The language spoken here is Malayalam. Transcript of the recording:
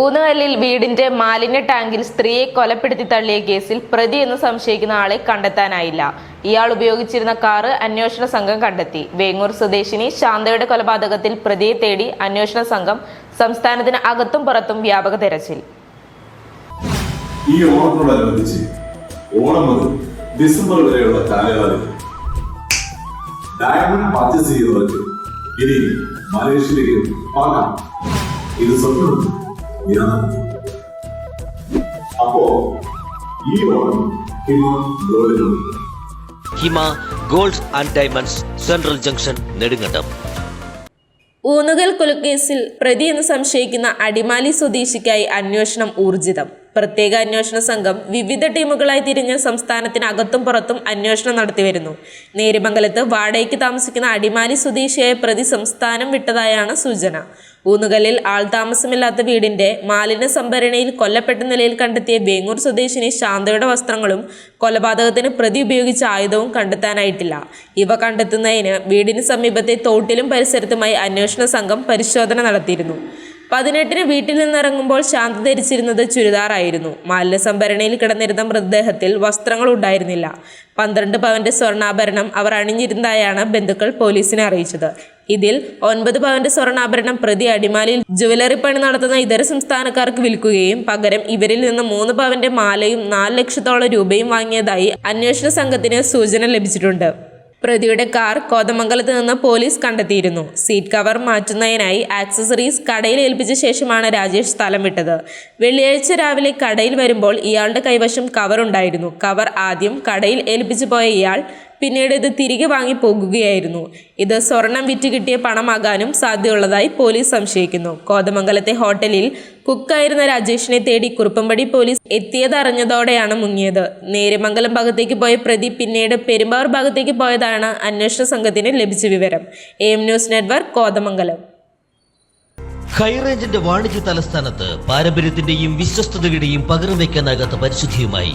ഊന്നുകല്ലിൽ വീടിന്റെ മാലിന്യ ടാങ്കിൽ സ്ത്രീയെ കൊലപ്പെടുത്തി തള്ളിയ കേസിൽ പ്രതി എന്ന് സംശയിക്കുന്ന ആളെ കണ്ടെത്താനായില്ല. ഇയാൾ ഉപയോഗിച്ചിരുന്ന കാറ് അന്വേഷണ സംഘം കണ്ടെത്തി. വേങ്ങൂർ സ്വദേശിനി ശാന്തയുടെ കൊലപാതകത്തിൽ പ്രതിയെ തേടി അന്വേഷണ സംഘം സംസ്ഥാനത്തിന് അകത്തും പുറത്തും വ്യാപക തെരച്ചിൽ. ഈ ഓണത്തോടനുബന്ധിച്ച് ഓണം മുതൽ ഡിസംബർ വരെയുള്ള കാലയളവിൽ ഡയമണ്ട് പർച്ചേസ് ചെയ്യുന്നവർക്ക് ഇനി മലേഷ്യയിലേക്ക് പോകാം. ഇത് സ്വപ്നം. യാഥാർത്ഥ്യം. അപ്പോ ഈ Onam Hima ഗോൾഡിലുണ്ട് Hima gold and diamonds central junction Nedumkandam. Oonnukal കൊലക്കേസിൽ പ്രതി എന്ന് സംശയിക്കുന്ന അടിമാലി സ്വദേശിക്കായി അന്വേഷണം ഊർജിതം. പ്രത്യേക അന്വേഷണ സംഘം വിവിധ ടീമുകളായി തിരിഞ്ഞ് സംസ്ഥാനത്തിന് അകത്തും പുറത്തും അന്വേഷണം നടത്തിവരുന്നു നേരിമംഗലത്ത് വാടകയ്ക്ക് താമസിക്കുന്ന അടിമാലി സ്വദേശിയായ പ്രതി സംസ്ഥാനം വിട്ടതായാണ് സൂചന. ഊന്നുകല്ലിൽ ആൾതാമസമില്ലാത്ത വീടിന്റെ മാലിന്യ സംഭരണിയിൽ കൊല്ലപ്പെട്ട നിലയിൽ കണ്ടെത്തിയ ബേങ്ങൂർ സ്വദേശിനി ശാന്തയുടെ വസ്ത്രങ്ങളും കൊലപാതകത്തിന് പ്രതി ഉപയോഗിച്ച ആയുധവും കണ്ടെത്താനായിട്ടില്ല. ഇവ കണ്ടെത്തുന്നതിന് വീടിന് സമീപത്തെ തോട്ടിലും പരിസരത്തുമായി അന്വേഷണ സംഘം പരിശോധന നടത്തിയിരുന്നു. പതിനെട്ടിന് വീട്ടിൽ നിന്നിറങ്ങുമ്പോൾ ശാന്ത ധരിച്ചിരുന്നത് ചുരിദാറായിരുന്നു. മാലിന്യ സംഭരണയിൽ കിടന്നിരുന്ന മൃതദേഹത്തിൽ വസ്ത്രങ്ങൾ ഉണ്ടായിരുന്നില്ല. പന്ത്രണ്ട് പവന്റെ സ്വർണാഭരണം അവർ അണിഞ്ഞിരുന്നതായാണ് ബന്ധുക്കൾ പോലീസിനെ അറിയിച്ചത്. ഇതിൽ ഒൻപത് പവന്റെ സ്വർണാഭരണം പ്രതി അടിമാലിയിൽ ജുവലറി പണി നടത്തുന്ന ഇതര സംസ്ഥാനക്കാർക്ക് വിൽക്കുകയും പകരം ഇവരിൽ നിന്ന് മൂന്ന് പവന്റെ മാലയും നാല് ലക്ഷത്തോളം രൂപയും വാങ്ങിയതായി അന്വേഷണ സംഘത്തിന് സൂചന ലഭിച്ചിട്ടുണ്ട്. പ്രതിയുടെ കാർ കോതമംഗലത്ത് നിന്ന് പോലീസ് കണ്ടെത്തിയിരുന്നു. സീറ്റ് കവർ മാറ്റുന്നതിനായി ആക്സസറീസ് കടയിൽ ഏൽപ്പിച്ച ശേഷമാണ് രാജേഷ് സ്ഥലം വിട്ടത്. വെള്ളിയാഴ്ച രാവിലെ കടയിൽ വരുമ്പോൾ ഇയാളുടെ കൈവശം കവർ ഉണ്ടായിരുന്നു. കവർ ആദ്യം കടയിൽ ഏൽപ്പിച്ചു പോയ ഇയാൾ പിന്നീട് ഇത് തിരികെ വാങ്ങി പോകുകയായിരുന്നു ഇത് സ്വർണം വിറ്റ് കിട്ടിയ പണമാകാനും സാധ്യതയുള്ളതായി പോലീസ് സംശയിക്കുന്നു. കോതമംഗലത്തെ ഹോട്ടലിൽ കുക്കായിരുന്ന രാജേഷിനെ തേടി കുറുപ്പമ്പടി പോലീസ് എത്തിയതറിഞ്ഞതോടെയാണ് മുങ്ങിയത്. നേരമംഗലം ഭാഗത്തേക്ക് പോയ പ്രതി പിന്നീട് പെരുമ്പാവൂർ ഭാഗത്തേക്ക് പോയതാണ് അന്വേഷണ സംഘത്തിന് ലഭിച്ച വിവരം. A news network Kothamangalam. ഹൈറേഞ്ചിന്റെ വാണിജ്യ തലസ്ഥാനത്ത് പാരമ്പര്യത്തിന്റെയും വിശ്വസ്തതയുടെയും പകർന്നു വയ്ക്കാനാകാത്ത പരിശുദ്ധിയുമായി